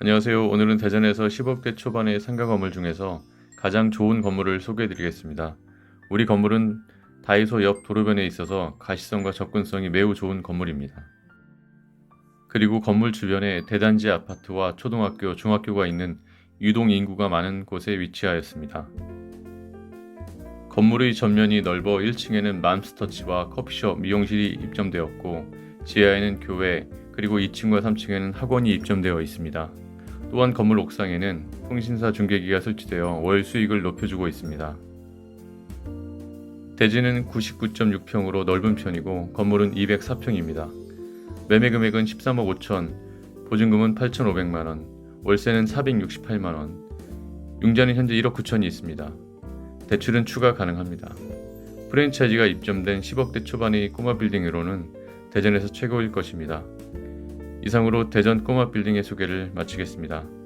안녕하세요. 오늘은 대전에서 10억대 초반의 상가 건물 중에서 가장 좋은 건물을 소개해 드리겠습니다. 우리 건물은 다이소 옆 도로변에 있어서 가시성과 접근성이 매우 좋은 건물입니다. 그리고 건물 주변에 대단지 아파트와 초등학교, 중학교가 있는 유동 인구가 많은 곳에 위치하였습니다. 건물의 전면이 넓어 1층에는 맘스터치와 커피숍, 미용실이 입점되었고 지하에는 교회, 그리고 2층과 3층에는 학원이 입점되어 있습니다. 또한 건물 옥상에는 통신사 중계기가 설치되어 월 수익을 높여주고 있습니다. 대지는 99.6평으로 넓은 편이고 건물은 204평입니다. 매매 금액은 13억 5천, 보증금은 8,500만 원, 월세는 468만 원, 융자는 현재 1억 9천이 있습니다. 대출은 추가 가능합니다. 프랜차이즈가 입점된 10억대 초반의 꼬마 빌딩으로는 대전에서 최고일 것입니다. 이상으로 대전 꼬마 빌딩의 소개를 마치겠습니다.